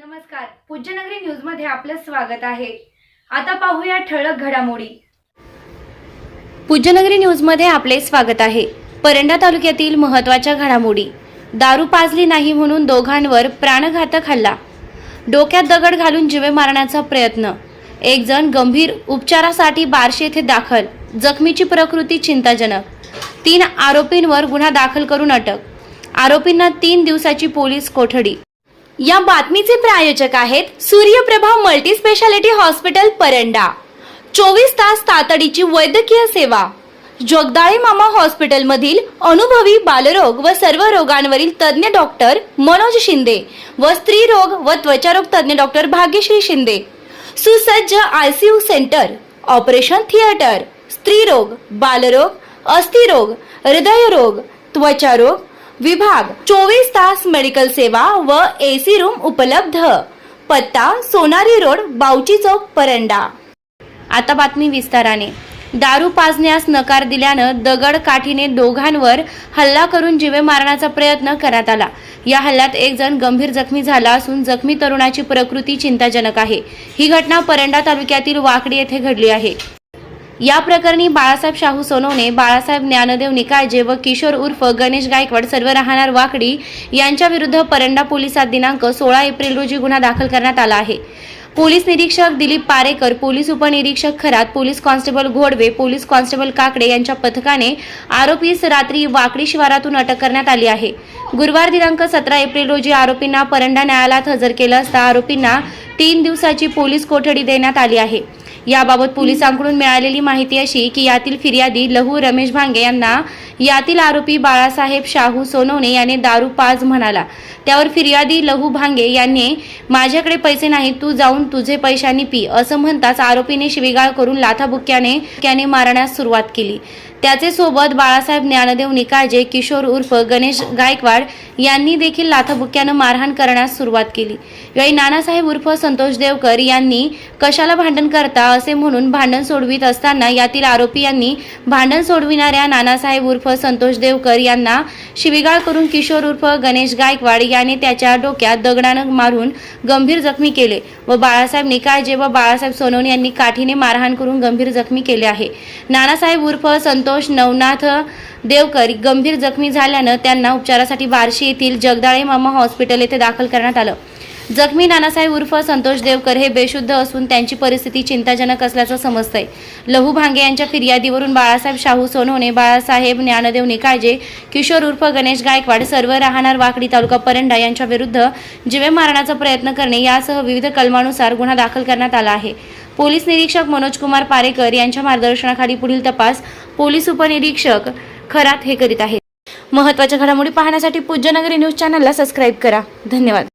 नमस्कार. पूज्यनगरी न्यूजमध्ये आपलं स्वागत आहे. आता पाहूया ठळक घडामोडी. पूज्यनगरी न्यूजमध्ये आपले स्वागत आहे. परंडा तालुक्यातील महत्त्वाच्या घडामोडी. दारू पाजली नाही म्हणून दोघांवर प्राणघातक हल्ला. डोक्यात दगड घालून जीवे मारण्याचा प्रयत्न. एक जण गंभीर उपचारासाठी बार्शी येथे दाखल. जखमीची प्रकृती चिंताजनक. तीन आरोपींवर गुन्हा दाखल करून अटक. आरोपींना तीन दिवसाची पोलीस कोठडी. या बातमीचे प्रायोजक आहेत Suryaprabha multi speciality hospital Paranda. चोवीस तास तातडीची वैद्यकीय सेवा. जगदाळे मामा हॉस्पिटलमधील अनुभवी बालरोग व सर्व रोगांवरील तज्ज्ञ डॉक्टर मनोज शिंदे व स्त्रीरोग व त्वचारोग तज्ज्ञ डॉक्टर भाग्यश्री शिंदे. सुसज्ज आयसीयू सेंटर ऑपरेशन थिएटर स्त्रीरोग बालरोग अस्थिरोग हृदयरोग त्वचारोग विभाग चोवीस तास मेडिकल सेवा व एसी रूम उपलब्ध. पत्ता सोनारी रोड बावची चौक परंडा. आता बातमी विस्ताराने. दारू पाजण्यास नकार दिल्यानं दगड काठीने दोघांवर हल्ला करून जीवे मारण्याचा प्रयत्न करण्यात आला. या हल्ल्यात एक जण गंभीर जखमी झाला असून जखमी तरुणाची प्रकृती चिंताजनक आहे. ही घटना परंडा तालुक्यातील वाकडी येथे घडली आहे. या प्रकरणी बाळासाहेब शाहू सोनवणे बाळासाहेब ज्ञानदेव निकाळजे व किशोर उर्फ गणेश गायकवाड सर्व राहणार वाकडी यांच्याविरुद्ध परंडा पोलिसात दिनांक सोळा एप्रिल रोजी गुन्हा दाखल करण्यात आला आहे. पोलीस निरीक्षक दिलीप पारेकर पोलीस उपनिरीक्षक Kharat police constable Ghodwe police constable Kakade यांच्या पथकाने आरोपीस रात्री वाकडी शिवारातून अटक करण्यात आली आहे. गुरुवार दिनांक सतरा एप्रिल रोजी आरोपींना परंडा न्यायालयात हजर केलं असता आरोपींना तीन दिवसाची पोलीस कोठडी देण्यात आली आहे. याबाबत पोलिसांकडून मिळालेली माहिती अशी की यातील फिर्यादी लहू रमेश भांगे यांना यातील आरोपी बाळासाहेब शाहू सोनवणे याने दारू पाज म्हणाला. त्यावर फिर्यादी लहू भांगे यांनी माझ्याकडे पैसे नाही तू जाऊन तुझे पैशांनी पी असं म्हणताच आरोपीने शिवीगाळ करून लाथाबुक्याने त्याने मारण्यास सुरुवात केली. त्याचे सोबत बाळासाहेब ज्ञानदेव निकाळजे किशोर उर्फ गणेश गायकवाड यांनी देखील लाथाबुक्यानं मारहाण करण्यास सुरुवात केली. यावेळी नानासाहेब उर्फ संतोष देवकर यांनी कशाला भांडण करता? असे म्हणून भांडण सोडवित असताना यातील आरोपी यांनी भांडण सोडविणाऱ्या नानासाहेब उर्फ संतोष देवकर यांना शिवीगाळ करून किशोर उर्फ गणेश गायकवाड याने त्याच्या डोक्यात दगडानं मारून गंभीर जखमी केले व बाळासाहेब निकाळजे व बाळासाहेब सोनवणे यांनी काठीने मारहाण करून गंभीर जखमी केले आहे. नानासाहेब उर्फ संतोष नवनाथ देवकर गंभीर जखमी झाल्यानं त्यांना उपचारासाठी बार्शी येथील जगदाळे मामा हॉस्पिटल येथे दाखल करण्यात आलं. जखमी नानासाहेब उर्फ संतोष देवकर हे बेशुद्ध असून त्यांची परिस्थिती चिंताजनक असल्याचं समजतंय. लहू भांगे यांच्या फिर्यादीवरून बाळासाहेब शाहू सोनवणे बाळासाहेब ज्ञानदेव निकाळजे किशोर उर्फ गणेश गायकवाड सर्व राहणार वाकडी तालुका परंडा यांच्या विरुद्ध जीवे मारण्याचा प्रयत्न करणे यासह विविध कलमानुसार गुन्हा दाखल करण्यात आला आहे. पोलीस निरीक्षक मनोज कुमार पारेकर यांच्या मार्गदर्शनाखाली पुढील तपास पोलीस उपनिरीक्षक खरात हे करीत आहेत. महत्त्वाच्या घडामोडी पाहण्यासाठी पूज्यनगरी न्यूज चॅनलला सबस्क्राईब करा. धन्यवाद.